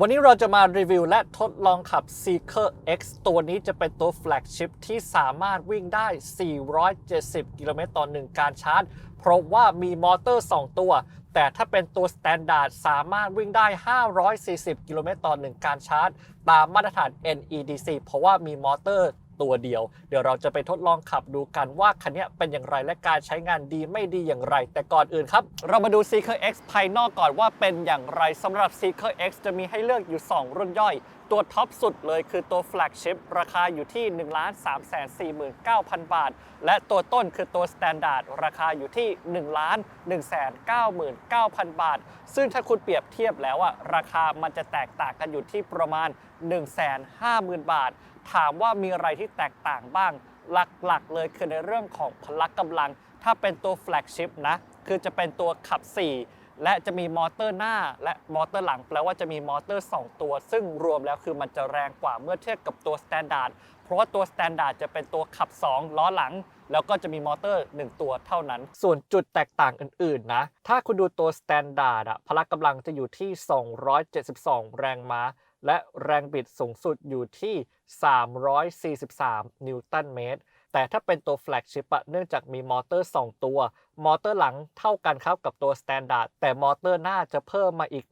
วันนี้เราจะมารีวิวและทดลองขับ Seeker X ตัวนี้จะเป็นตัวแฟลกชิพที่สามารถวิ่งได้ 470 กิโลเมตรต่อ1การชาร์จ เพราะว่ามีมอเตอร์ 2 ตัว แต่ถ้าเป็นตัวสแตนดาร์ดสามารถวิ่งได้ 540 กิโลเมตรต่อ1การชาร์จ ตามมาตรฐาน NEDC เพราะว่ามีมอเตอร์ ตัวเดียว เดี๋ยวเราจะไปทดลองขับดูกันว่าคันนี้เป็นอย่างไรและการใช้งานดีไม่ดีอย่างไร แต่ก่อนอื่นครับ เรามาดู Seeker X ภายนอกก่อนว่าเป็นอย่างไรสำหรับ Seeker X จะมีให้เลือกอยู่ 2 รุ่นย่อย ตัวท็อปสุดเลยคือตัว Flagship ราคาอยู่ที่ 1 3 4 9 0 0 0 บาท และตัวต้นคือตัว Standard ราคาอยู่ที่ 1 1 9 9 0 0 0 บาท ซึ่งถ้าคุณเปรียบเทียบแล้วอะราคามันจะแตกต่างกันอยู่ที่ประมาณ 150,000 บาท ถามว่ามีอะไรที่แตกต่างบ้าง หลักๆ เลยคือในเรื่องของพละกำลัง ถ้าเป็นตัว Flagship นะ คือจะเป็นตัวขับ 4 และจะมีมอเตอร์หน้า และมอเตอร์หลัง แปลว่าจะมีมอเตอร์ 2 ตัว ซึ่งรวมแล้วคือมันจะแรงกว่าเมื่อเทียบกับตัว Standard เพราะว่าตัว Standard จะเป็นตัวขับ 2 ล้อหลัง แล้วก็จะมีมอเตอร์ 1 ตัวเท่านั้น ส่วนจุดแตกต่างอื่นๆนะ ถ้าคุณดูตัว Standard อะพละกำลังจะอยู่ที่ 272 แรงม้า และแรงบิดสูงสุดอยู่ที่ 343 นิวตันเมตร แต่ถ้าเป็นตัวแฟลกชิพอะเนื่องจากมีมอเตอร์ 2 ตัว มอเตอร์หลังเท่ากันครับกับตัว Standard แต่มอเตอร์หน้าจะเพิ่มมาอีก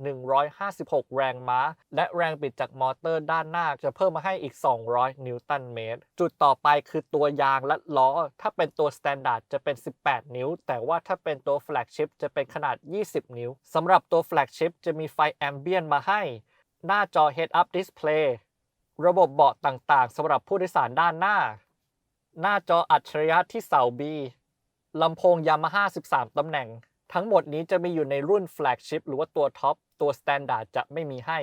156 แรงม้า และแรงบิดจากมอเตอร์ด้านหน้าจะเพิ่มมาให้อีก 200 นิวตันเมตร จุดต่อไปคือตัวยางและล้อ ถ้าเป็นตัว Standard จะเป็น 18 นิ้ว แต่ว่าถ้าเป็นตัวแฟลกชิพจะเป็นขนาด 20 นิ้วสำหรับตัวแฟลกชิพจะมีไฟแอมเบียนมาให้ หน้าจอ Head Up Display ระบบเบาะต่างๆสำหรับผู้โดยสารด้านหน้า หน้าจออัจฉริยะที่เสา B ลำโพง Yamaha 13 ตำแหน่ง ทั้งหมดนี้จะมีอยู่ในรุ่น Flagship หรือว่าตัวท็อป ตัว Standard จะไม่มีให้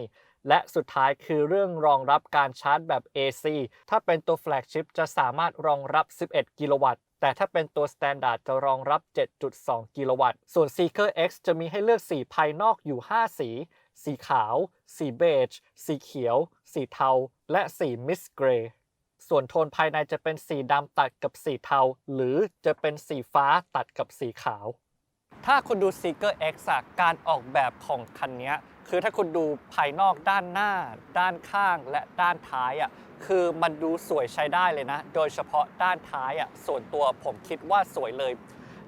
และสุดท้ายคือเรื่องรองรับการชาร์จแบบ AC ถ้าเป็นตัว Flagship จะสามารถรองรับ 11 กิโลวัตต์แต่ถ้าเป็นตัว Standard จะรองรับ 7.2 กิโลวัตต์ ส่วน Seeker X จะมีให้เลือกสีภายนอกอยู่ 5 สี สีขาว สีเบจ สีเขียว สีเทา และสีมิสเกรย์ส่วนโทนภายในจะเป็นสีดำตัดกับสีเทา หรือจะเป็นสีฟ้าตัดกับสีขาว ถ้าคุณดู Seeker X อะการออกแบบของคันนี้คือถ้าคุณดูภายนอกด้านหน้า ด้านข้างและด้านท้ายอะคือมันดูสวยใช้ได้เลยนะ โดยเฉพาะด้านท้ายอะส่วนตัวผมคิดว่าสวยเลย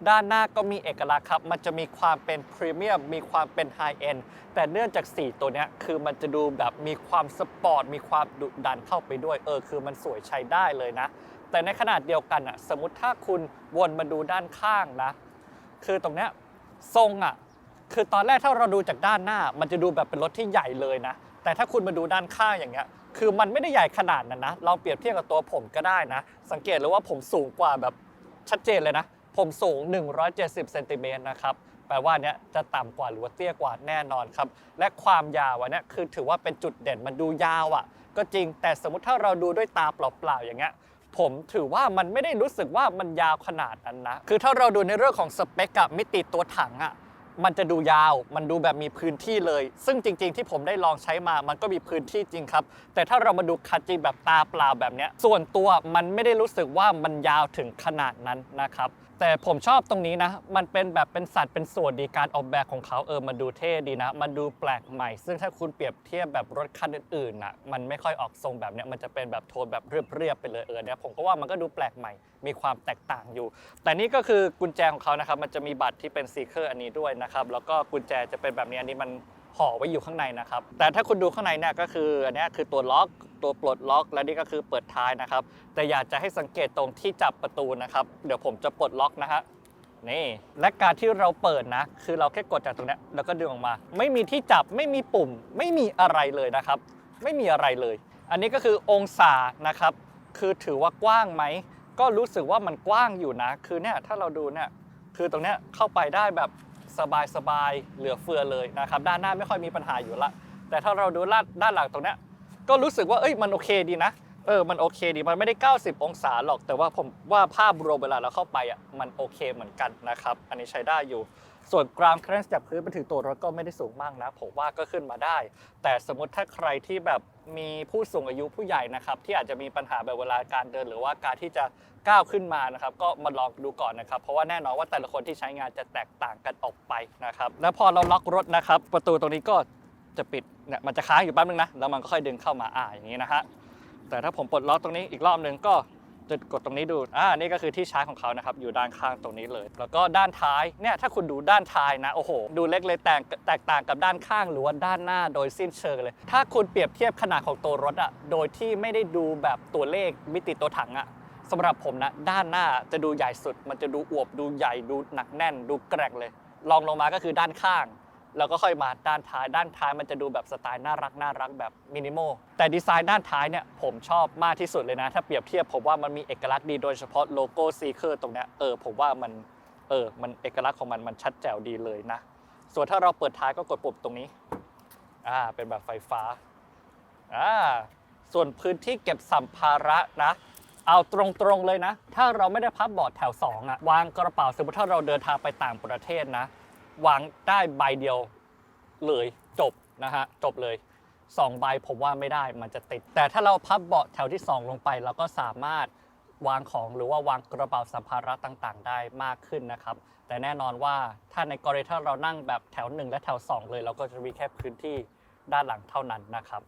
ด้านหน้าก็มีเอกลักษณ์ครับ มันจะมีความเป็นพรีเมียม มีความเป็นไฮเอนด์แต่เนื่องจากสีตัวนี้คือมันจะดูแบบมีความสปอร์ต มีความดุดันเข้าไปด้วย เออ คือมันสวยใช้ได้เลยนะ แต่ในขนาดเดียวกันอะสมมติถ้าคุณวนมาดูด้านข้างนะ คือตรงเนี้ยทรงอะคือตอนแรกถ้าเราดูจากด้านหน้า มันจะดูแบบเป็นรถที่ใหญ่เลยนะ แต่ถ้าคุณมาดูด้านข้างอย่างเงี้ย คือมันไม่ได้ใหญ่ขนาดนั้นนะเราเปรียบเทียบกับตัวผมก็ได้นะ สังเกตเลยว่าผมสูงกว่าแบบชัดเจนเลยนะ ผมสูง 170เซนติเมตรนะครับแปลว่าเนี้ยจะต่ำกว่าหรือว่าเตี้ยกว่าแน่นอนครับ และความยาวอันเนี้ยคือถือว่าเป็นจุดเด่นมันดูยาวอะ ก็จริงแต่สมมติถ้าเราดูด้วยตาเปล่าๆอย่างเงี้ยผมถือว่ามันไม่ได้รู้สึกว่ามันยาวขนาดนั้นนะ คือถ้าเราดูในเรื่องของสเปคกับมิติตัวถังอะ่ะ มันจะดูยาว มันดูแบบมีพื้นที่เลย ซึ่งจริง ๆ ที่ผมได้ลองใช้มา มันก็มีพื้นที่จริงครับ แต่ถ้าเรามาดูคันจริงแบบตาเปล่าแบบเนี้ย ส่วนตัวมันไม่ได้รู้สึกว่ามันยาวถึงขนาดนั้นนะครับ แต่ผมชอบตรงนี้นะ มันเป็นแบบเป็นสัตว์เป็นส่วนดีการออกแบบของเขาเออมันดูเท่ดีนะ มันดูแปลกใหม่ ซึ่งถ้าคุณเปรียบเทียบแบบรถคันอื่นๆน่ะมันไม่ค่อยออกทรงแบบเนี้ยมันจะเป็นแบบโทนแบบเรียบๆไปเลยเออเนี่ยผมก็ว่ามันก็ดูแปลกใหม่ มีความแตกต่างอยู่ แต่นี่ก็คือกุญแจของเขานะครับมันจะมีบัตรที่เป็นซีเคอร์อันนี้ด้วยนะครับแล้วก็กุญแจจะเป็นแบบนี้อันนี้มัน ห่อไว้อยู่ข้างในนะครับ แต่ถ้าคุณดูข้างในเนี่ยก็คืออันนี้คือตัวล็อกตัวปลดล็อก และนี่ก็คือเปิดท้ายนะครับ แต่อยากจะให้สังเกตตรงที่จับประตูนะครับ เดี๋ยวผมจะปลดล็อกนะฮะนี่และการที่เราเปิดนะ คือเราแค่กดจากตรงนี้แล้วก็ดึงออกมา ไม่มีที่จับไม่มีปุ่ม ไม่มีอะไรเลยนะครับ ไม่มีอะไรเลย อันนี้ก็คือองศานะครับ คือถือว่ากว้างไหมก็รู้สึกว่ามันกว้างอยู่นะ คือเนี่ยถ้าเราดูเนี่ยคือตรงเนี้ยเข้าไปได้แบบ สบายๆเหลือเฟือเลยนะครับด้านหน้าไม่ค่อยมีปัญหาอยู่ละ แต่ถ้าเราดูด้านด้านหลังตรงเนี้ยก็รู้สึกว่าเอ้ยมันโอเคดีนะเออมันโอเคดีมันไม่ได้ 90 องศาหรอก แต่ว่าผมว่าภาพรวมเวลาเราเข้าไปอะมันโอเคเหมือนกันนะครับ อันนี้ใช้ได้อยู่ส่วน ground clearance จากพื้นไปถึงตัวรถก็ไม่ได้สูงมากนะ ผมว่าก็ขึ้นมาได้ แต่สมมติถ้าใครที่แบบ มีผู้สูงอายุผู้ใหญ่นะครับที่อาจจะมีปัญหาแบบเวลาการเดิน หรือว่าการที่จะก้าวขึ้นมานะครับก็มาลองดูก่อนนะครับ เพราะว่าแน่นอนว่าแต่ละคนที่ใช้งานจะแตกต่างกันออกไปนะครับแล้วพอเราล็อกรถนะครับ ประตูตรงนี้ก็จะปิดเนี่ยมันจะค้างอยู่แป๊บนึงนะแล้วมันก็ค่อยดึงเข้ามาอ่าอย่างนี้นะฮะแต่ถ้าผมปลดล็อกตรงนี้อีกรอบหนึ่งก็ จะกดตรงนี้ดู อ่า นี่ก็คือที่ชาร์จของเขานะครับ อยู่ด้านข้างตรงนี้เลย แล้วก็ด้านท้าย เนี่ย ถ้าคุณดูด้านท้ายนะ โอ้โห ดูเล็กเลยแตกแตกต่างกับด้านข้างหรือว่าด้านหน้าโดยสิ้นเชิงเลย ถ้าคุณเปรียบเทียบขนาดของตัวรถอะโดยที่ไม่ได้ดูแบบตัวเลขมิติตัวถังอะสำหรับผมนะ ด้านหน้าจะดูใหญ่สุด มันจะดูอวบ ดูใหญ่ ดูหนักแน่น ดูแกร่งเลย ลองลงมาก็คือด้านข้าง แล้วก็ค่อยมาด้านท้าย ด้านท้ายมันจะดูแบบสไตล์น่ารักน่ารักแบบมินิมอลแต่ดีไซน์ด้านท้ายเนี่ยผมชอบมากที่สุดเลยนะ ถ้าเปรียบเทียบผมว่ามันมีเอกลักษณ์ดีโดยเฉพาะโลโก้ซีเคอร์ตรงเนี้ยเออผมว่ามันเออมันเอกลักษณ์ของมันมันชัดแจ๋วดีเลยนะ ส่วนถ้าเราเปิดท้ายก็กดปุ่มตรงนี้อ่าเป็นแบบไฟฟ้าอ่าส่วนพื้นที่เก็บสัมภาระนะเอาตรงๆเลยนะ ถ้าเราไม่ได้พับบอร์ดแถว2อะวางกระเป๋าสมมติถ้าเราเดินทางไปต่างประเทศนะ วางได้ใบเดียวเลยจบนะฮะจบเลย2ใบผมว่าไม่ได้มันจะติด แต่ถ้าเราพับเบาะแถวที่ 2 ลงไปเราก็สามารถวางของหรือว่าวางกระเป๋าสัมภาระต่างๆ ได้มากขึ้นนะครับ แต่แน่นอนว่าถ้าในกรณีถ้าเรานั่งแบบแถว 1 และแถว 2 เลย เราก็จะมีแค่พื้นที่ด้านหลังเท่านั้นนะครับ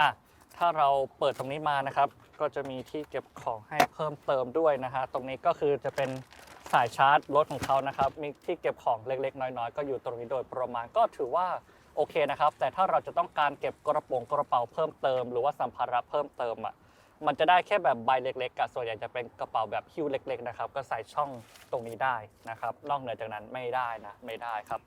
อะถ้าเราเปิดตรงนี้มานะครับ ก็จะมีที่เก็บของให้เพิ่มเติมด้วยนะฮะตรงนี้ก็คือจะเป็น สายชาร์จรถของเขานะครับมีที่เก็บของเล็กๆ น้อยๆ ก็อยู่ตรงนี้โดยประมาณก็ถือว่าโอเคนะครับ แต่ถ้าเราจะต้องการเก็บกระโปรงกระเป๋าเพิ่มเติม หรือว่าสัมภาระเพิ่มเติมอะมันจะได้แค่แบบใบเล็กๆกับส่วนใหญ่จะเป็นกระเป๋าแบบหิ้วเล็กๆนะครับก็ใส่ช่องตรงนี้ได้นะครับนอกเหนือจากนั้นไม่ได้นะไม่ได้ครับ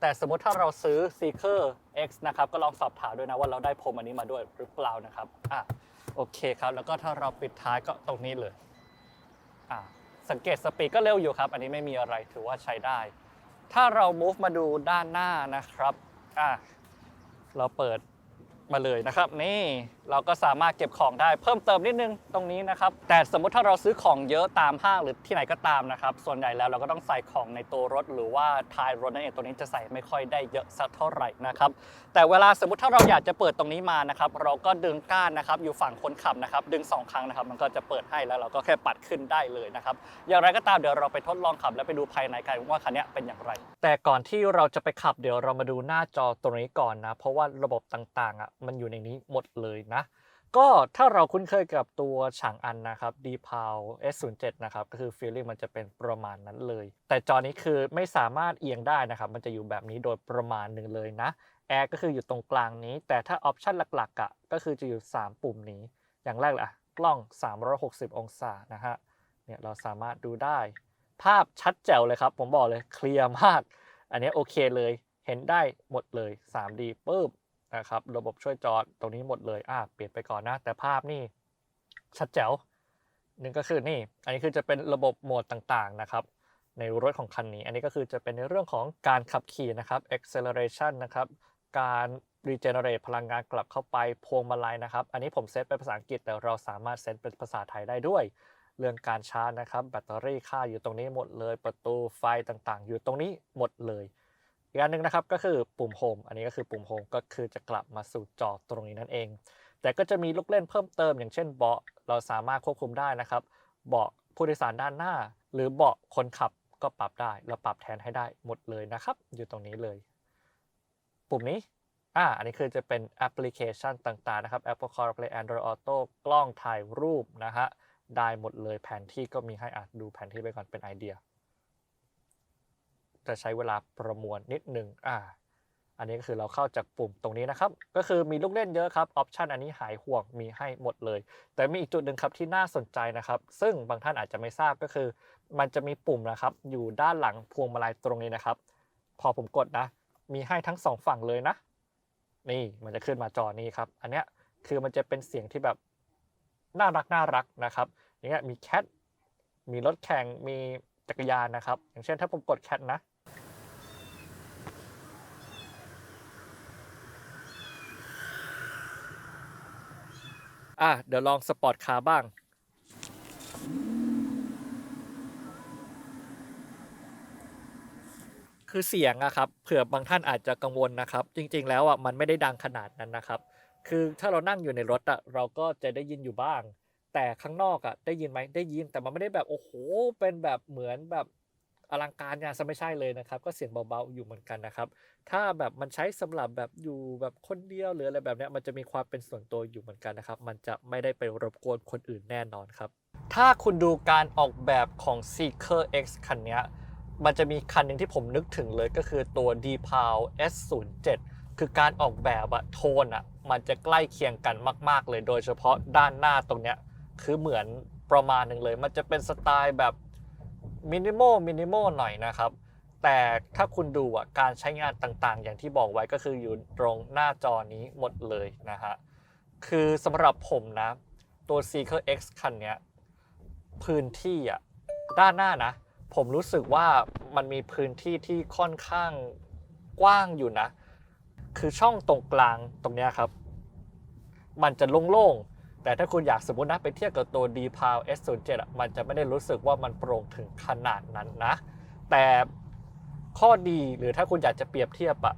แต่สมมุติถ้าเราซื้อ Seeker X นะครับก็ลองสอบถามด้วยนะว่าเราได้พรมอันนี้มาด้วยหรือเปล่านะครับอะโอเคครับ แล้วก็ถ้าเราปิดท้ายก็ตรงนี้เลยอะ สังเกตสปีดก็เร็วอยู่ครับ อันนี้ไม่มีอะไรถือว่าใช้ได้ ถ้าเรา move มาดูด้านหน้านะครับอะเราเปิด มาเลยนะครับ นี่เราก็สามารถเก็บของได้เพิ่มเติมนิดนึงตรงนี้นะครับ แต่สมมุติถ้าเราซื้อของเยอะตามห้างหรือที่ไหนก็ตามนะครับ ส่วนใหญ่แล้วเราก็ต้องใส่ของในตัวรถ หรือว่าท้ายรถนั่นเองตัวนี้จะใส่ไม่ค่อยได้เยอะสักเท่าไหร่นะครับ แต่เวลาสมมติถ้าเราอยากจะเปิดตรงนี้มานะครับ เราก็ดึงก้านนะครับ อยู่ฝั่งคนขับนะครับ ดึงสองครั้งนะครับ มันก็จะเปิดให้แล้วเราก็แค่ปัดขึ้นได้เลยนะครับ อย่างไรก็ตามเดี๋ยวเราไปทดลองขับแล้วไปดูภายในกันว่าคันนี้เป็นอย่างไร แต่ก่อนที่เราจะไปขับเดี๋ยวเรามาดูหน้าจอตรงนี้ก่อนนะ เพราะว่าระบบต่างๆอะมันอยู่ในนี้หมดเลยนะ ก็ถ้าเราคุ้นเคยกับตัวฉางอันนะครับ d p a l S07 นะครับ ก็คือฟีลลิ่งมันจะเป็นประมาณนั้นเลย แต่จอนี้คือไม่สามารถเอียงได้นะครับ มันจะอยู่แบบนี้โดยประมาณหนึ่งเลยนะแอร์ก็คืออยู่ตรงกลางนี้ แต่ถ้าออปชันหลักๆอะก็คือจะอยู่ 3 ปุ่มนี้ อย่างแรกเลยอะกล้อง 360 องศานะฮะเนี่ยเราสามารถดูได้ ภาพชัดแจ๋วเลยครับ ผมบอกเลยเคลียร์มาก อันนี้โอเคเลยเห็นได้หมดเลย 3D ปุ๊บ นะครับ ระบบช่วยจอดตรงนี้หมดเลยอ่าเปลี่ยนไปก่อนนะ แต่ภาพนี่ชัดแจ๋วหนึ่งก็คือนี่ อันนี้คือจะเป็นระบบโหมดต่างๆนะครับในรถของคันนี้ อันนี้ก็คือจะเป็นในเรื่องของการขับขี่นะครับ acceleration นะครับ การ regenerate พลังงานกลับเข้าไปพวงมาลัยนะครับ อันนี้ผมเซตเป็นภาษาอังกฤษ แต่เราสามารถเซตเป็นภาษาไทยได้ด้วย เรื่องการชาร์จนะครับ แบตเตอรี่ค่าอยู่ตรงนี้หมดเลย ประตูไฟต่างๆ อยู่ตรงนี้หมดเลย อีกอันหนึ่งนะครับก็คือปุ่มโฮมอันนี้ก็คือปุ่มโฮมก็คือจะกลับมาสู่จอตรงนี้นั่นเอง แต่ก็จะมีลูกเล่นเพิ่มเติม อย่างเช่นเบาะเราสามารถควบคุมได้นะครับเบาะผู้โดยสารด้านหน้า หรือเบาะคนขับก็ปรับได้เราปรับแทนให้ได้หมดเลยนะครับ อยู่ตรงนี้เลย ปุ่มนี้อ่าอันนี้คือจะเป็นแอปพลิเคชันต่างๆนะครับ Apple CarPlay Android Auto กล้องถ่ายรูปนะฮะได้หมดเลยแผนที่ก็มีให้อะดูแผนที่ไปก่อนเป็นไอเดีย จะใช้เวลาประมวลนิดหนึ่งอ่า อันนี้ก็คือเราเข้าจากปุ่มตรงนี้นะครับ ก็คือมีลูกเล่นเยอะครับ ออปชันอันนี้หายห่วงมีให้หมดเลย แต่มีอีกจุดหนึ่งครับที่น่าสนใจนะครับ ซึ่งบางท่านอาจจะไม่ทราบก็คือ มันจะมีปุ่มนะครับ อยู่ด้านหลังพวงมาลัยตรงนี้นะครับ พอผมกดนะ มีให้ทั้งสองฝั่งเลยนะ นี่มันจะขึ้นมาจอนี้ครับ อันเนี้ยคือมันจะเป็นเสียงที่แบบน่ารักน่ารักนะครับ อย่างเงี้ยมีแคทมีรถแข่งมีจักรยานนะครับ อย่างเช่นถ้าผมกดแคทนะ อะเดี๋ยวลองสปอร์ตคาร์บ้าง คือเสียงอะครับเผื่อบางท่านอาจจะกังวลนะครับ จริง ๆ แล้วอะมันไม่ได้ดังขนาดนั้นนะครับ คือถ้าเรานั่งอยู่ในรถอะเราก็จะได้ยินอยู่บ้าง แต่ข้างนอกอะได้ยินไหมได้ยินแต่มันไม่ได้แบบโอ้โหเป็นแบบเหมือนแบบ อลังการงานซะไม่ใช่เลยนะครับ ก็เสียงเบาๆอยู่เหมือนกันนะครับ ถ้าแบบมันใช้สำหรับแบบอยู่แบบคนเดียวหรืออะไรแบบนี้มันจะมีความเป็นส่วนตัวอยู่เหมือนกันนะครับ มันจะไม่ได้ไปรบกวนคนอื่นแน่นอนครับ ถ้าคุณดูการออกแบบของ Seeker X คันนี้มันจะมีคันหนึ่งที่ผมนึกถึงเลยก็คือตัว d p a l S07 คือการออกแบบอะโทนอะมันจะใกล้เคียงกันมาก ๆ เลยโดยเฉพาะด้านหน้าตรงเนี้ยคือเหมือนประมาณหนึ่งเลย มันจะเป็นสไตล์แบบ มินิมอลมินิมอลหน่อยนะครับ แต่ถ้าคุณดูอะการใช้งานต่างๆ อย่างที่บอกไว้ก็คืออยู่ตรงหน้าจอนี้หมดเลยนะฮะคือสำหรับผมนะ ตัว Seeker X คันเนี้ยพื้นที่อะด้านหน้านะ ผมรู้สึกว่ามันมีพื้นที่ที่ค่อนข้างกว้างอยู่นะ คือช่องตรงกลางตรงเนี้ยครับ มันจะโล่งๆ แต่ถ้าคุณอยากสมมตินะไปเทียบกับตัว d p a l S07 มันจะไม่ได้รู้สึกว่ามันโปร่งถึงขนาดนั้นนะ แต่ข้อดีหรือถ้าคุณอยากจะเปรียบเทียบอะ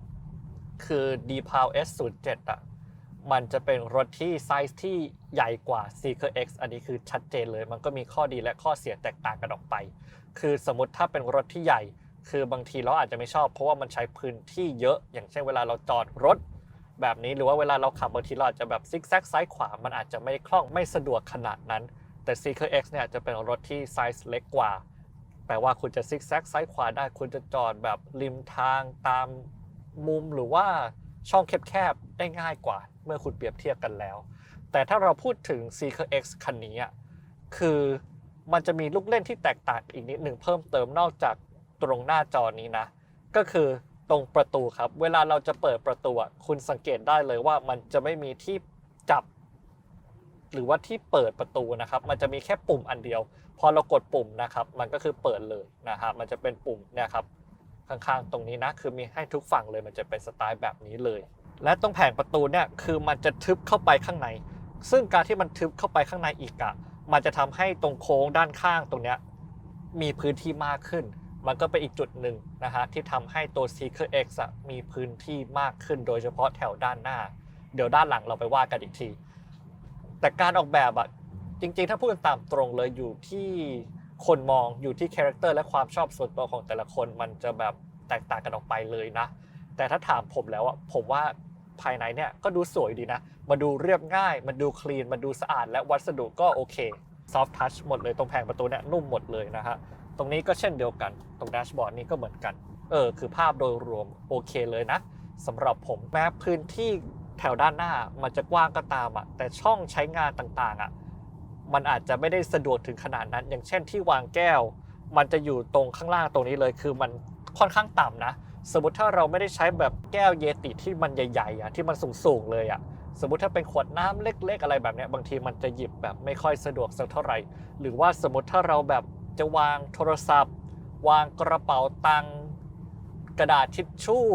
คือ d p a l S07 อะมันจะเป็นรถที่ไซส์ที่ใหญ่กว่า Seeker X อันนี้คือชัดเจนเลย มันก็มีข้อดีและข้อเสียแตกต่างกันออกไป คือสมมติถ้าเป็นรถที่ใหญ่ คือบางทีเราอาจจะไม่ชอบเพราะว่ามันใช้พื้นที่เยอะ อย่างเช่นเวลาเราจอดรถ แบบนี้หรือว่าเวลาเราขับบางทีเราอาจจะแบบซิกแซกซ้ายขวา มันอาจจะไม่คล่องไม่สะดวกขนาดนั้น แต่ Seeker X เนี่ยจะเป็นรถที่ไซส์เล็กกว่า แปลว่าคุณจะซิกแซกซ้ายขวาได้ คุณจะจอดแบบริมทางตามมุมหรือว่าช่องแคบๆได้ง่ายกว่า เมื่อคุณเปรียบเทียบกันแล้ว แต่ถ้าเราพูดถึง Seeker X คันนี้อะคือมันจะมีลูกเล่นที่แตกต่างอีกนิดหนึ่งเพิ่มเติมนอกจากตรงหน้าจอนี้นะ ก็คือ ตรงประตูครับ เวลาเราจะเปิดประตูคุณสังเกตได้เลยว่ามันจะไม่มีที่จับ หรือว่าที่เปิดประตูนะครับ มันจะมีแค่ปุ่มอันเดียว พอเรากดปุ่มนะครับ มันก็คือเปิดเลยนะฮะมันจะเป็นปุ่มเนี่ยครับข้างๆ ตรงนี้นะคือมีให้ทุกฝั่งเลยมันจะเป็นสไตล์แบบนี้เลย และตรงแผงประตูเนี่ยคือมันจะทึบเข้าไปข้างใน ซึ่งการที่มันทึบเข้าไปข้างในอีกอะมันจะทำให้ตรงโค้งด้านข้างตรงเนี้ยมีพื้นที่มากขึ้น มันก็เป็นอีกจุดหนึ่งนะฮะที่ทำให้ตัว Seeker X มีพื้นที่มากขึ้นโดยเฉพาะแถวด้านหน้า เดี๋ยวด้านหลังเราไปว่ากันอีกที แต่การออกแบบอะจริงๆ ถ้าพูดกันตามตรงเลยอยู่ที่คนมองอยู่ที่คาแรคเตอร์และความชอบส่วนตัวของแต่ละคนมันจะแบบแตกต่างกันออกไปเลยนะ แต่ถ้าถามผมแล้วอะผมว่าภายในเนี่ยก็ดูสวยดีนะ มาดูเรียบง่าย มันดูคลีน มันดูสะอาด และวัสดุก็โอเค ซอฟท์ทัชหมดเลยตรงแผงประตูเนี่ยนุ่มหมดเลยนะฮะ ตรงนี้ก็เช่นเดียวกัน ตรงแดชบอร์ดนี้ก็เหมือนกัน เออ คือภาพโดยรวมโอเคเลยนะสำหรับผมแม้พื้นที่แถวด้านหน้ามันจะกว้างก็ตามอะแต่ช่องใช้งานต่างๆอะมันอาจจะไม่ได้สะดวกถึงขนาดนั้น อย่างเช่นที่วางแก้ว มันจะอยู่ตรงข้างล่างตรงนี้เลย คือมันค่อนข้างต่ำนะ สมมติถ้าเราไม่ได้ใช้แบบแก้วเยติที่มันใหญ่ๆอะที่มันสูงๆเลยอะสมมติถ้าเป็นขวดน้ำเล็ก ๆ อะไรแบบเนี้ยบางทีมันจะหยิบแบบไม่ค่อยสะดวกสักเท่าไหร่ หรือว่าสมมติถ้าเราแบบ จะวางโทรศัพท์ วางกระเป๋าตังค์กระดาษทิชชู่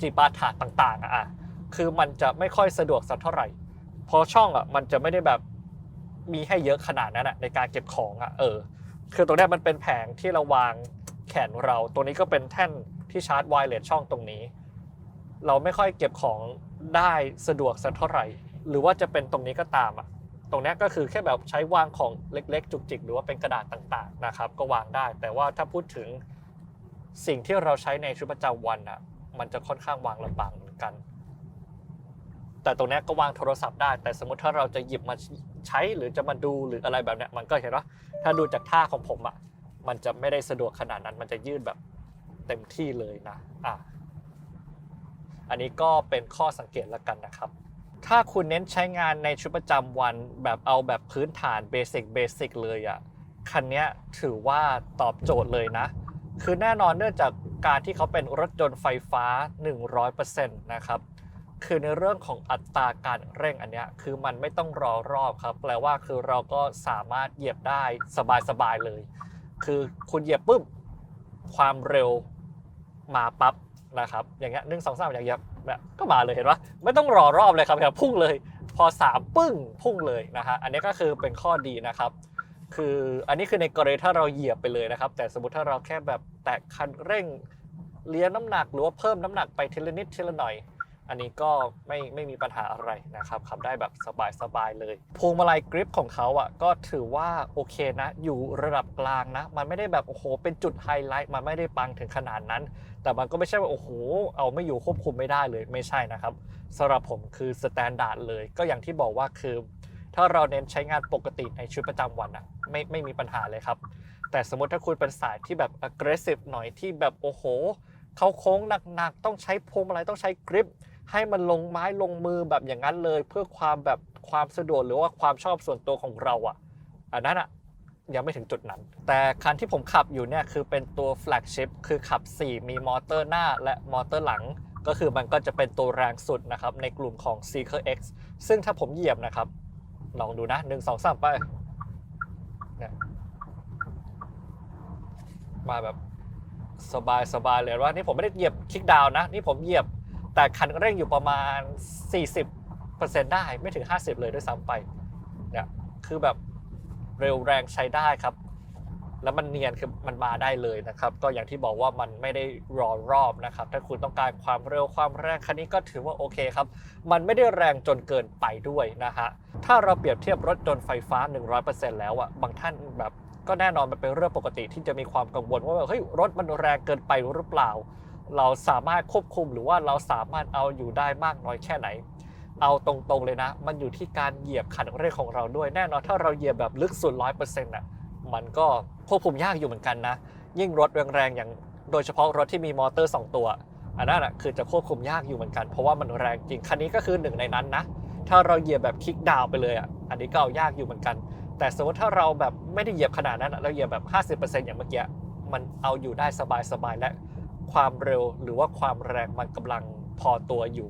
จีบาถาดต่างๆอะคือมันจะไม่ค่อยสะดวกสักเท่าไหร่เพราะช่องอะมันจะไม่ได้แบบมีให้เยอะขนาดนั้นอะในการเก็บของอะเออ คือตรงนี้มันเป็นแผงที่เราวางแขนเราตัวนี้ก็เป็นแท่นที่ชาร์จไวเลสช่องตรงนี้ เราไม่ค่อยเก็บของได้สะดวกสักเท่าไหร่ หรือว่าจะเป็นตรงนี้ก็ตามอะ ตรงนี้ก็คือแค่แบบใช้วางของเล็กๆ จุกจิกหรือว่าเป็นกระดาษต่างๆนะครับ ก็วางได้ แต่ว่าถ้าพูดถึงสิ่งที่เราใช้ในชีวิตประจำวันอะมันจะค่อนข้างวางลำบากเหมือนกัน แต่ตรงนี้ก็วางโทรศัพท์ได้ แต่สมมติถ้าเราจะหยิบมาใช้หรือจะมาดูหรืออะไรแบบเนี้ยมันก็เห็นว่าถ้าดูจากท่าของผมอะมันจะไม่ได้สะดวกขนาดนั้น มันจะยืดแบบเต็มที่เลยนะอะอันนี้ก็เป็นข้อสังเกตแล้วกันนะครับ ถ้าคุณเน้นใช้งานในชีวิตประจำวันแบบเอาแบบพื้นฐานเบสิกเบสิกเลยอะ่ะคันนี้ถือว่าตอบโจทย์เลยนะ คือแน่นอนเนื่องจากการที่เขาเป็นรถยนต์ไฟฟ้า 100%นะครับ คือในเรื่องของอัตราการเร่งอันนี้คือมันไม่ต้องรอรอบครับ แปลว่าคือเราก็สามารถเหยียบได้สบายๆเลย คือคุณเหยียบปุ๊บความเร็วมาปั๊บ นะครับ อย่างเงี้ยหนึ่งสองสามอย่างเงี้ยแบบก็มาเลยเห็นปะไม่ต้องรอรอบเลยครับแบบพุ่งเลย พอสามปึ้งพุ่งเลยนะฮะอันนี้ก็คือเป็นข้อดีนะครับ คืออันนี้คือในกรณีถ้าเราเหยียบไปเลยนะครับ แต่สมมติถ้าเราแค่แบบแตะคันเร่งเลี้ยน้ำหนักหรือว่าเพิ่มน้ำหนักไปทีละนิดทีละหน่อย อันนี้ก็ไม่ไม่มีปัญหาอะไรนะครับขับได้แบบสบายๆเลย พวงมาลัยกริปของเขาอะก็ถือว่าโอเคนะ อยู่ระดับกลางนะ มันไม่ได้แบบโอ้โห เป็นจุดไฮไลท์มันไม่ได้ปังถึงขนาดนั้น แต่มันก็ไม่ใช่ว่าโอ้โห เอาไม่อยู่ควบคุมไม่ได้เลยไม่ใช่นะครับสำหรับผมคือสแตนดาร์ดเลย ก็อย่างที่บอกว่าคือถ้าเราเน้นใช้งานปกติในชีวิตประจำวันอะไม่ไม่มีปัญหาเลยครับ แต่สมมติถ้าคุณเป็นสายที่แบบ aggressive หน่อยที่แบบโอ้โห เขาโค้งหนักๆ ต้องใช้พวงมาลัยต้องใช้กริป ให้มันลงไม้ลงมือแบบอย่างนั้นเลย เพื่อความแบบความสะดวกหรือว่าความชอบส่วนตัวของเราอะอันนั้นอะยังไม่ถึงจุดนั้น แต่คันที่ผมขับอยู่เนี่ยคือเป็นตัว flagship คือขับ 4 มีมอเตอร์หน้าและมอเตอร์หลัง ก็คือมันก็จะเป็นตัวแรงสุดนะครับในกลุ่มของ Seeker X ซึ่งถ้าผมเหยียบนะครับ ลองดูนะหนึ่งสองสามไปเนี่ยมาแบบสบายสบายเลยว่านี่ผมไม่ได้เหยียบคลิกดาวน์นะนี่ผมเหยียบ แต่คันเร่งอยู่ประมาณ 40%ได้ไม่ถึง 50 เลยด้วยซ้ำไปเนี่ยคือแบบเร็วแรงใช้ได้ครับ แล้วมันเนียนคือมันมาได้เลยนะครับ ก็อย่างที่บอกว่ามันไม่ได้รอรอบนะครับ ถ้าคุณต้องการความเร็วความแรงคันนี้ก็ถือว่าโอเคครับ มันไม่ได้แรงจนเกินไปด้วยนะฮะถ้าเราเปรียบเทียบรถยนต์ไฟฟ้า 100%แล้วอะบางท่านแบบก็แน่นอนมันเป็นเรื่องปกติที่จะมีความกังวลว่าแบบเฮ้ยรถมันแรงเกินไปหรือเปล่า เราสามารถควบคุมหรือว่าเราสามารถเอาอยู่ได้มากน้อยแค่ไหน เอาตรงๆเลยนะ มันอยู่ที่การเหยียบคันเร่งของเราด้วยแน่นอนถ้าเราเหยียบแบบลึกสุด100%อะมันก็ควบคุมยากอยู่เหมือนกันนะ ยิ่งรถแรงๆอย่างโดยเฉพาะรถที่มีมอเตอร์ 2 ตัวอันนั้นอะคือจะควบคุมยากอยู่เหมือนกันเพราะว่ามันแรงจริงคันนี้ก็คือหนึ่งในนั้นนะถ้าเราเหยียบแบบคลิกดาวไปเลยอะอันนี้ก็เอายากอยู่เหมือนกัน แต่สมมติถ้าเราแบบไม่ได้เหยียบขนาดนั้นเราเหยียบแบบ 50%อย่างเมื่อกี้มันเอาอยู่ได้สบายๆและ ความเร็วหรือว่าความแรงมันกำลังพอตัวอยู่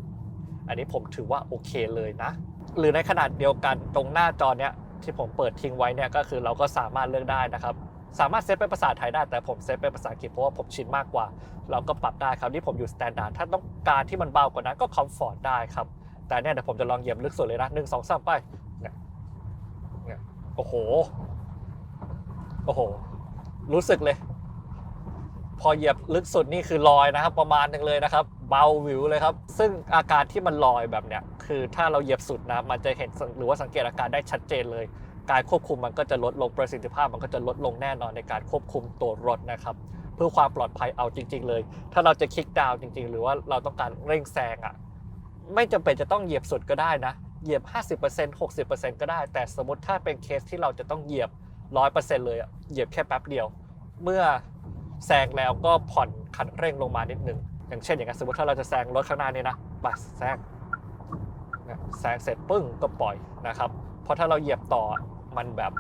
อันนี้ผมถือว่าโอเคเลยนะ หรือในขนาดเดียวกันตรงหน้าจอเนี้ยที่ผมเปิดทิ้งไว้เนี่ยก็คือเราก็สามารถเลือกได้นะครับสามารถเซตเป็นภาษาไทยได้แต่ผมเซตเป็นภาษาอังกฤษเพราะว่าผมชินมากกว่า เราก็ปรับได้ครับนี่ผมอยู่สแตนดาร์ดถ้าต้องการที่มันเบากว่านั้นก็คอมฟอร์ตได้ครับ แต่เนี่ยเดี๋ยวผมจะลองเหยียบลึกสุดเลยนะหนึ่งสองสามไปเนี่ยเนี่ยโอ้โห โอ้โห รู้สึกเลย พอเหยียบลึกสุดนี่คือลอยนะครับ ประมาณนึงเลยนะครับ เบาวิวเลยครับ ซึ่งอาการที่มันลอยแบบเนี้ยคือถ้าเราเหยียบสุดนะมันจะเห็นหรือว่าสังเกตอาการได้ชัดเจนเลย การควบคุมมันก็จะลดลงประสิทธิภาพมันก็จะลดลงแน่นอนในการควบคุมตัวรถนะครับเพื่อความปลอดภัยเอาจริง ๆ เลย ถ้าเราจะคลิกดาวน์จริง ๆ หรือว่าเราต้องการเร่งแซงอะไม่จำเป็นจะต้องเหยียบสุดก็ได้นะ เหยียบ 50% 60%ก็ได้ แต่สมมติถ้าเป็นเคสที่เราจะต้องเหยียบ 100%เลยอะเหยียบแค่แป๊บเดียว เมื่อ แซงแล้วก็ผ่อนคันเร่งลงมานิดหนึ่งอย่างเช่นอย่างนั้นสมมติถ้าเราจะแซงรถข้างหน้านี่นะบัสแซงแซงเสร็จปึ้งก็ปล่อยนะครับเพราะถ้าเราเหยียบต่อมันแบบ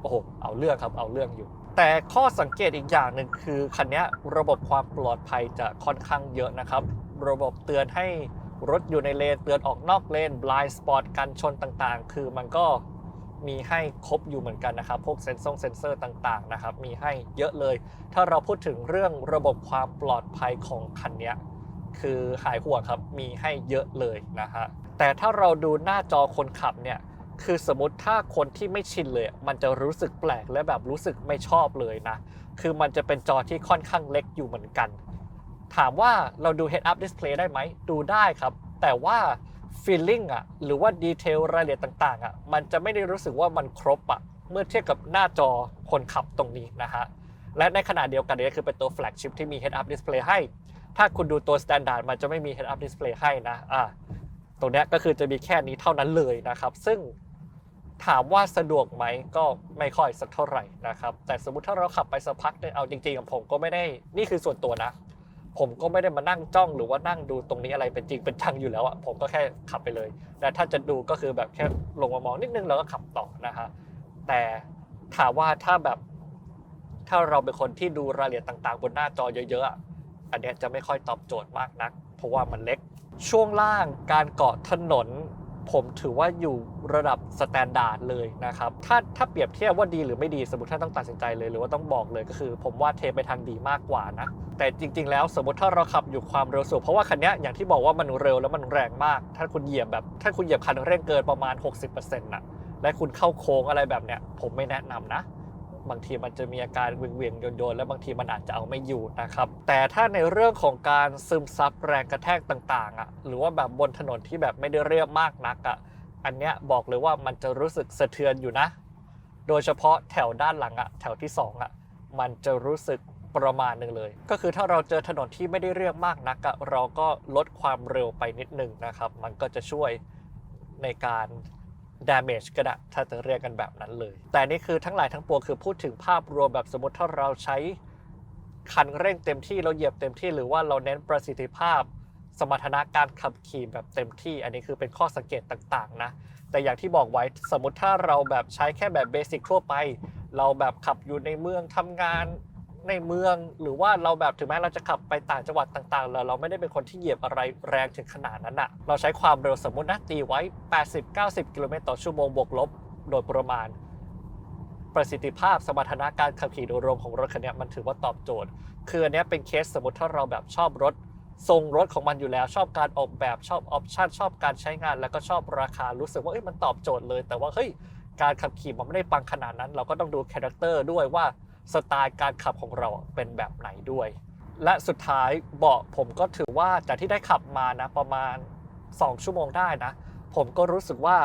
โอ้โหเอาเรื่องครับเอาเรื่องอยู่ แต่ข้อสังเกตอีกอย่างหนึ่งคือคันนี้ระบบความปลอดภัยจะค่อนข้างเยอะนะครับ ระบบเตือนให้รถอยู่ในเลนเตือนออกนอกเลน blind spot กันชนต่างๆ คือมันก็ มีให้ครบอยู่เหมือนกันนะครับ พวกเซนซงเซนเซอร์ต่างๆนะครับ มีให้เยอะเลย ถ้าเราพูดถึงเรื่องระบบความปลอดภัยของคันนี้คือหายห่วงครับ มีให้เยอะเลยนะฮะ แต่ถ้าเราดูหน้าจอคนขับเนี่ย คือสมมติถ้าคนที่ไม่ชินเลย มันจะรู้สึกแปลกและแบบรู้สึกไม่ชอบเลยนะ คือมันจะเป็นจอที่ค่อนข้างเล็กอยู่เหมือนกัน ถามว่าเราดู head up display ได้ไหม ดูได้ครับ แต่ว่า feeling อะหรือว่าดีเทลรายละเอียดต่างๆอะมันจะไม่ได้รู้สึกว่ามันครบอะเมื่อเทียบกับหน้าจอคนขับตรงนี้นะฮะและในขณะเดียวกันนี่คือเป็นตัว flagship ที่มี head up display ให้ ถ้าคุณดูตัว standard มันจะไม่มี head up display ให้นะอ่าตรงนี้ก็คือจะมีแค่นี้เท่านั้นเลยนะครับ ซึ่งถามว่าสะดวกไหมก็ไม่ค่อยสักเท่าไหร่นะครับ แต่สมมุติถ้าเราขับไปสักพักเนี่ยเอาจริงๆกับผมก็ไม่ได้ นี่คือส่วนตัวนะ ผมก็ไม่ได้มานั่งจ้องหรือว่านั่งดูตรงนี้อะไรเป็นจริงเป็นจังอยู่แล้วอะผมก็แค่ขับไปเลยแต่ถ้าจะดูก็คือแบบแค่ลงมามองนิดนึงแล้วก็ขับต่อนะฮะแต่ถามว่าถ้าแบบถ้าเราเป็นคนที่ดูรายละเอียดต่าง ๆ บนหน้าจอเยอะๆอะอันเนี้ยจะไม่ค่อยตอบโจทย์มากนัก เพราะว่ามันเล็ก ช่วงล่างการเกาะถนน ผมถือว่าอยู่ระดับสแตนดาร์ดเลยนะครับ ถ้าถ้าเปรียบเทียบว่าดีหรือไม่ดีสมมติถ้าต้องตัดสินใจเลย หรือว่าต้องบอกเลยก็คือ ผมว่าเทไปทางดีมากกว่านะ แต่จริง ๆ แล้วสมมติถ้าเราขับอยู่ความเร็วสูงเพราะว่าคันนี้อย่างที่บอกว่ามันเร็วแล้วมันแรงมาก ถ้าคุณเหยียบแบบถ้าคุณเหยียบคันเร่งเกินประมาณ 60%น่ะและคุณเข้าโค้งอะไรแบบเนี้ยผมไม่แนะนำนะ บางทีมันจะมีอาการเวียงๆโยนๆและบางทีมันอาจจะเอาไม่อยู่นะครับ แต่ถ้าในเรื่องของการซึมซับแรงกระแทกต่างๆอะหรือว่าแบบบนถนนที่แบบไม่ได้เรียบมากนักอะอันเนี้ยบอกเลยว่ามันจะรู้สึกสะเทือนอยู่นะ โดยเฉพาะแถวด้านหลังอะแถวที่สองอะมันจะรู้สึกประมาณหนึ่งเลย ก็คือถ้าเราเจอถนนที่ไม่ได้เรียบมากนักอะเราก็ลดความเร็วไปนิดนึงนะครับ มันก็จะช่วยในการ damage ก็ได้ถ้าจะเรียกกันแบบนั้นเลย แต่นี่คือทั้งหลายทั้งปวงคือพูดถึงภาพรวมแบบสมมติถ้าเราใช้คันเร่งเต็มที่เราเหยียบเต็มที่หรือว่าเราเน้นประสิทธิภาพ สมรรถนะการขับขี่แบบเต็มที่ อันนี้คือเป็นข้อสังเกตต่างๆนะแต่อย่างที่บอกไว้สมมติถ้าเราแบบใช้แค่แบบเบสิกทั่วไป เราแบบขับอยู่ในเมืองทำงาน ในเมืองหรือว่าเราแบบถึงแม้เราจะขับไปต่างจังหวัดต่างๆแล้วเราไม่ได้เป็นคนที่เหยียบอะไรแรงถึงขนาดนั้นอะเราใช้ความเร็วสมมตินะตีไว้ 80-90 กิโลเมตรต่อชั่วโมงบวกลบ โดยประมาณ ประสิทธิภาพสมรรถนะการขับขี่โดยรวมของรถคันนี้มันถือว่าตอบโจทย์ คืออันนี้เป็นเคสสมมติถ้าเราแบบชอบรถทรงรถของมันอยู่แล้วชอบการออกแบบชอบออปชันชอบการใช้งาน แล้วก็ชอบราคารู้สึกว่าเอ้ยมันตอบโจทย์เลย แต่ว่าเฮ้ยการขับขี่มันไม่ได้ปังขนาดนั้น เราก็ต้องดูคาแรคเตอร์ด้วยว่า สไตล์การขับของเราเป็นแบบไหนด้วย และสุดท้ายเบาะผมก็ถือว่าจากที่ได้ขับมานะประมาณ 2 ชั่วโมงได้นะ ผมก็รู้สึกว่า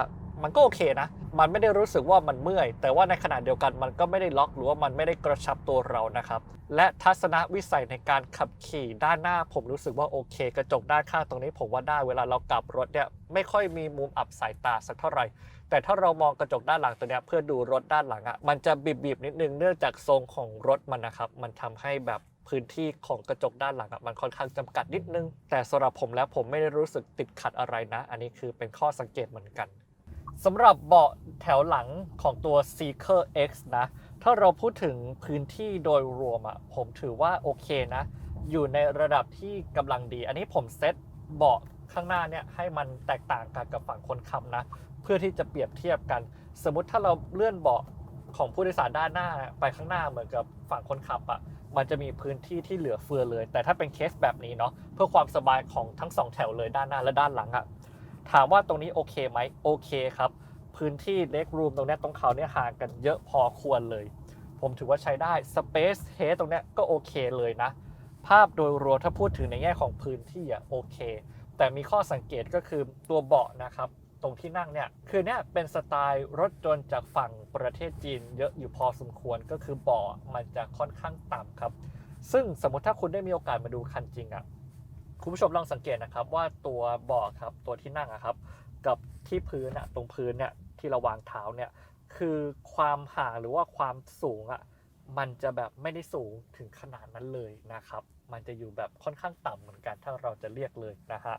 มันก็โอเคนะ มันไม่ได้รู้สึกว่ามันเมื่อย แต่ว่าในขณะเดียวกันมันก็ไม่ได้ล็อกหรือว่ามันไม่ได้กระชับตัวเรานะครับ และทัศนวิสัยในการขับขี่ด้านหน้า ผมรู้สึกว่าโอเค กระจกด้านข้างตรงนี้ผมว่าได้ เวลาเรากลับรถเนี่ยไม่ค่อยมีมุมอับสายตาสักเท่าไหร่ แต่ถ้าเรามองกระจกด้านหลังตัวเนี้ยเพื่อดูรถด้านหลังอะ่ะมันจะบีบๆนิดนึงเนื่องจากทรงของรถมันนะครับ มันทำให้แบบพื้นที่ของกระจกด้านหลังอะมันค่อนข้างจำกัดนิดนึง แต่สำหรับผมแล้วผมไม่ได้รู้สึกติดขัดอะไรนะ อันนี้คือเป็นข้อสังเกตเหมือนกันสำหรับเบาะแถวหลังของตัว Seeker X นะ ถ้าเราพูดถึงพื้นที่โดยรวมอะผมถือว่าโอเคนะ อยู่ในระดับที่กำลังดี อันนี้ผมเซตเบาะข้างหน้าเนี่ยให้มันแตกต่างกันกับฝั่งคนขับนะ เพื่อที่จะเปรียบเทียบกัน สมมติถ้าเราเลื่อนเบาะของผู้โดยสารด้านหน้าไปข้างหน้าเหมือนกับฝั่งคนขับอะมันจะมีพื้นที่ที่เหลือเฟือเลย แต่ถ้าเป็นเคสแบบนี้เนาะเพื่อความสบายของทั้งสองแถวเลยด้านหน้าและด้านหลังอะถามว่าตรงนี้โอเคไหมโอเคครับ พื้นที่เล็กรูมตรงนี้ตรงเขาเนี่ยห่างกันเยอะพอควรเลย ผมถือว่าใช้ได้ Space h e a d ตรงนี้ก็โอเคเลยนะ ภาพโดยรวมถ้าพูดถึงในแง่ของพื้นที่อะโอเค แต่มีข้อสังเกตก็คือตัวเบาะนะครับ ตรงที่นั่งเนี่ย คือเนี่ยเป็นสไตล์รถยนต์จากฝั่งประเทศจีน เยอะอยู่พอสมควรก็คือเบาะมันจะค่อนข้างต่ำครับ ซึ่งสมมติถ้าคุณได้มีโอกาสมาดูคันจริงอะคุณผู้ชมลองสังเกตนะครับว่าตัวเบาะครับตัวที่นั่งอะครับ กับที่พื้นอะตรงพื้นเนี่ยที่เราวางเท้าเนี่ยคือความห่างหรือว่าความสูงอะมันจะแบบไม่ได้สูงถึงขนาดนั้นเลยนะครับ มันจะอยู่แบบค่อนข้างต่ำเหมือนกันถ้าเราจะเรียกเลยนะฮะ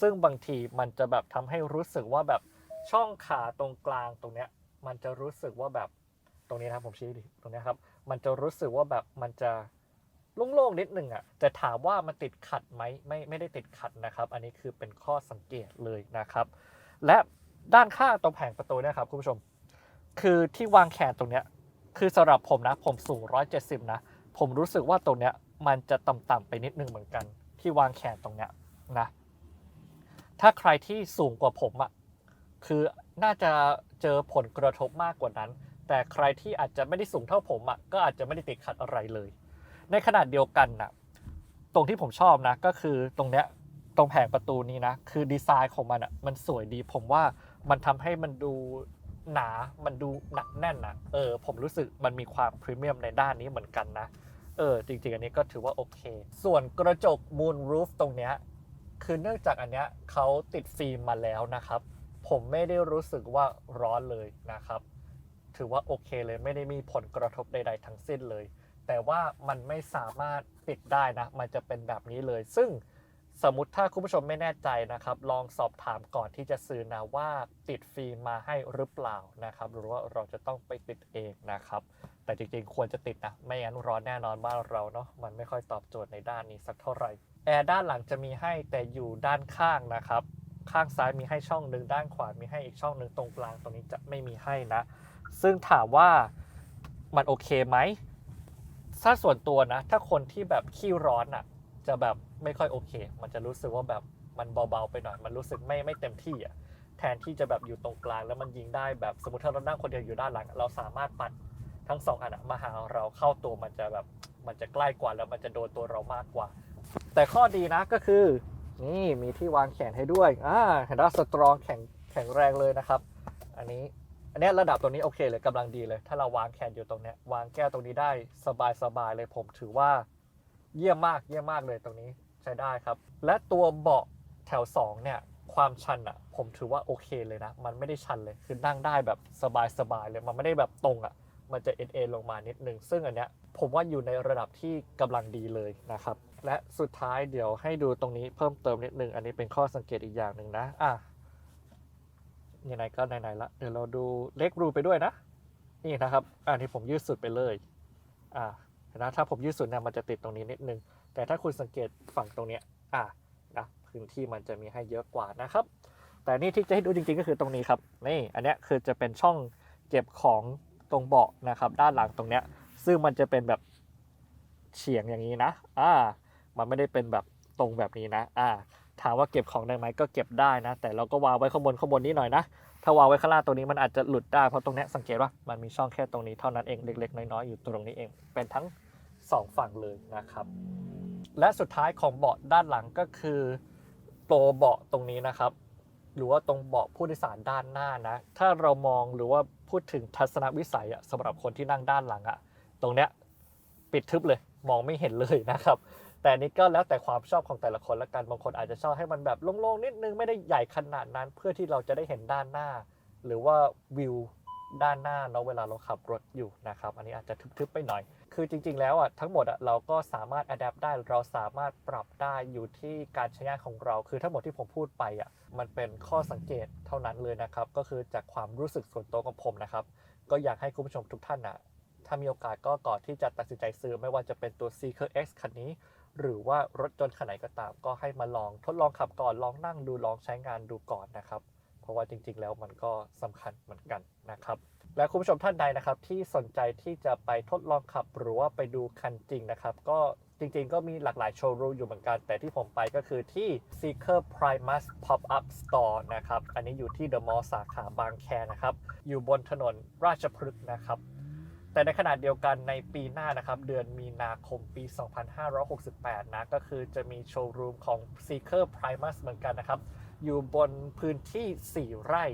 ซึ่งบางทีมันจะแบบทำให้รู้สึกว่าแบบช่องขาตรงกลางตรงเนี้ยมันจะรู้สึกว่าแบบตรงนี้นะครับผมชี้ดิตรงนี้ครับมันจะรู้สึกว่าแบบมันจะโล่งๆนิดนึงอะแต่ถามว่ามันติดขัดไหมไม่ไม่ได้ติดขัดนะครับ อันนี้คือเป็นข้อสังเกตเลยนะครับ และด้านข้างตรงแผงประตูนะครับคุณผู้ชม คือที่วางแขนตรงเนี้ยคือสำหรับผมนะผมสูง 170 นะ ผมรู้สึกว่าตรงเนี้ย มันจะต่ำๆไปนิดนึงเหมือนกัน ที่วางแขนตรงเนี้ยนะ ถ้าใครที่สูงกว่าผมอะคือน่าจะเจอผลกระทบมากกว่านั้น แต่ใครที่อาจจะไม่ได้สูงเท่าผมอะก็อาจจะไม่ได้ติดขัดอะไรเลย ในขนาดเดียวกันนะตรงที่ผมชอบนะก็คือตรงเนี้ยตรงแผงประตูนี้นะ คือดีไซน์ของมันอะมันสวยดี ผมว่ามันทำให้มันดูหนา มันดูหนักแน่นนะเออ ผมรู้สึกมันมีความพรีเมียมในด้านนี้เหมือนกันนะ เออจริง ๆ อันนี้ก็ถือว่าโอเค ส่วนกระจกมูนรูฟตรงเนี้ยคือเนื่องจากอันเนี้ยเขาติดฟิล์มมาแล้วนะครับ ผมไม่ได้รู้สึกว่าร้อนเลยนะครับ ถือว่าโอเคเลยไม่ได้มีผลกระทบใด ๆ ทั้งสิ้นเลย แต่ว่ามันไม่สามารถปิดได้นะ มันจะเป็นแบบนี้เลย ซึ่งสมมติถ้าคุณผู้ชมไม่แน่ใจนะครับ ลองสอบถามก่อนที่จะซื้อนะว่าติดฟิล์มมาให้หรือเปล่านะครับ หรือว่าเราจะต้องไปติดเองนะครับ แต่จริงๆ ควรจะติดนะไม่งั้นร้อนแน่นอนบ้านเราเนาะมันไม่ค่อยตอบโจทย์ในด้านนี้สักเท่าไหร่แอร์ด้านหลังจะมีให้แต่อยู่ด้านข้างนะครับ ข้างซ้ายมีให้ช่องหนึ่งด้านขวามีให้อีกช่องหนึ่งตรงกลางตรงนี้จะไม่มีให้นะ ซึ่งถามว่ามันโอเคไหมถ้าส่วนตัวนะ ถ้าคนที่แบบขี้ร้อนอะ จะแบบไม่ค่อยโอเค มันจะรู้สึกว่าแบบมันเบาๆไปหน่อย มันรู้สึกไม่ไม่เต็มที่อะแทนที่จะแบบอยู่ตรงกลางแล้วมันยิงได้แบบสมมติถ้าเรานั่งคนเดียวอยู่ด้านหลัง เราสามารถปัด ทั้งสองอันอะมาหาเราเข้าตัวมันจะแบบมันจะใกล้กว่าแล้วมันจะโดนตัวเรามากกว่า แต่ข้อดีนะก็คือ นี่มีที่วางแขนให้ด้วยอ่าเห็นว่าสตรองแข็งแข็งแรงเลยนะครับ อันนี้อันนี้ระดับตรงนี้โอเคเลยกำลังดีเลย ถ้าเราวางแขนอยู่ตรงเนี้ยวางแก้วตรงนี้ได้สบายสบายเลยผมถือว่า เยี่ยมมากเยี่ยมมากเลยตรงนี้ใช้ได้ครับ และตัวเบาะแถว2เนี่ยความชันอะผมถือว่าโอเคเลยนะ มันไม่ได้ชันเลย คือนั่งได้แบบสบายสบายเลย มันไม่ได้แบบตรงอะ มันจะเอ็นเอลงมานิดนึง ซึ่งอันเนี้ยผมว่าอยู่ในระดับที่กำลังดีเลยนะครับ และสุดท้ายเดี๋ยวให้ดูตรงนี้เพิ่มเติมนิดนึง อันนี้เป็นข้อสังเกตอีกอย่างหนึ่งนะอะไหนๆก็ไหนๆละเดี๋ยวเราดูเล็กรูไปด้วยนะ นี่นะครับอันนี้ผมยืดสุดไปเลยอ่าเห็นะถ้าผมยืดสุดเนี่ยมันจะติดตรงนี้นิดนึง แต่ถ้าคุณสังเกตฝั่งตรงเนี้ยอะนะพื้นที่มันจะมีให้เยอะกว่านะครับ แต่นี่ที่จะให้ดูจริงๆก็คือตรงนี้ครับนี่อันเนี้ยคือจะเป็นช่องเก็บของ ตรงเบาะนะครับ ด้านหลังตรงเนี้ย ซึ่งมันจะเป็นแบบเฉียงอย่างนี้นะ อ่า มันไม่ได้เป็นแบบตรงแบบนี้นะ อ่า ถามว่าเก็บของได้ไหมก็เก็บได้นะ แต่เราก็วางไว้ข้างบนข้างบนนี้หน่อยนะ ถ้าวางไว้ข้างล่างตรงนี้มันอาจจะหลุดได้ เพราะตรงเนี้ยสังเกตว่ามันมีช่องแค่ตรงนี้เท่านั้นเองเล็ก ๆ น้อยๆอยู่ตรงนี้เอง เป็นทั้งสองฝั่งเลยนะครับ และสุดท้ายของเบาะด้านหลังก็คือตัวเบาะตรงนี้นะครับ หรือว่าตรงเบาะผู้โดยสารด้านหน้านะ ถ้าเรามองหรือว่า พูดถึงทัศนวิสัยอะสำหรับคนที่นั่งด้านหลังอะตรงเนี้ยปิดทึบเลยมองไม่เห็นเลยนะครับ แต่นนี้ก็แล้วแต่ความชอบของแต่ละคนละกันบางคนอาจจะชอบให้มันแบบโล่งๆนิดนึงไม่ได้ใหญ่ขนาดนั้น เพื่อที่เราจะได้เห็นด้านหน้า หรือว่าวิวด้านหน้าเนาะเวลาเราขับรถอยู่นะครับ อันนี้อาจจะทึบๆไปหน่อย คือจริง ๆ แล้วอะทั้งหมดอะเราก็สามารถอัดแอปได้เราสามารถปรับได้อยู่ที่การใช้งานของเรา คือทั้งหมดที่ผมพูดไปอะมันเป็นข้อสังเกตเท่านั้นเลยนะครับ ก็คือจากความรู้สึกส่วนตัวของผมนะครับ ก็อยากให้คุณผู้ชมทุกท่านอะถ้ามีโอกาสก็ก่อนที่จะตัดสินใจซื้อไม่ว่าจะเป็นตัว s e e r X คันนี้ หรือว่ารถยนต์คันไหนก็ตาม ก็ให้มาลองทดลองขับก่อนลองนั่งดูลองใช้งานดูก่อนนะครับ ราะว่าจริง ๆ แล้วมันก็สำคัญเหมือนกันนะครับ และคุณผู้ชมท่านใดนะครับที่สนใจที่จะไปทดลองขับหรือว่าไปดูคันจริงนะครับ ก็จริงๆ ก็มีหลากหลายโชว์รูมอยู่เหมือนกัน แต่ที่ผมไปก็คือที่ Seeker Primus Pop-up Store นะครับ อันนี้อยู่ที่ The Mall สาขาบางแคนะครับ อยู่บนถนนราชพฤกษ์นะครับ แต่ในขณะเดียวกันในปีหน้านะครับ เดือนมีนาคมปี 2568 นะ ก็คือจะมีโชว์รูมของ Seeker Primus เหมือนกันนะครับ อยู่บนพื้นที่ 4 ไร่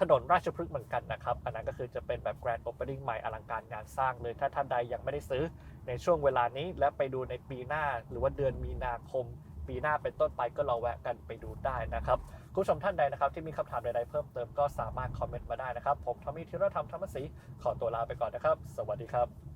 ถนนราชพฤกษ์เหมือนกันนะครับ อันนั้นก็คือจะเป็นแบบ Grand Opening ใหม่อลังการงานสร้างเลย ถ้าท่านใดยังไม่ได้ซื้อในช่วงเวลานี้ และไปดูในปีหน้า หรือว่าเดือนมีนาคม ปีหน้าเป็นต้นไปก็ลองแวะกันไปดูได้นะครับคุณผู้ชมท่านใดนะครับที่มีคำถามใดๆเพิ่มเติมก็สามารถคอมเมนต์มาได้นะครับ ผมทอมมี่ธีรธรรมธรรมศรีขอตัวลาไปก่อนนะครับ สวัสดีครับ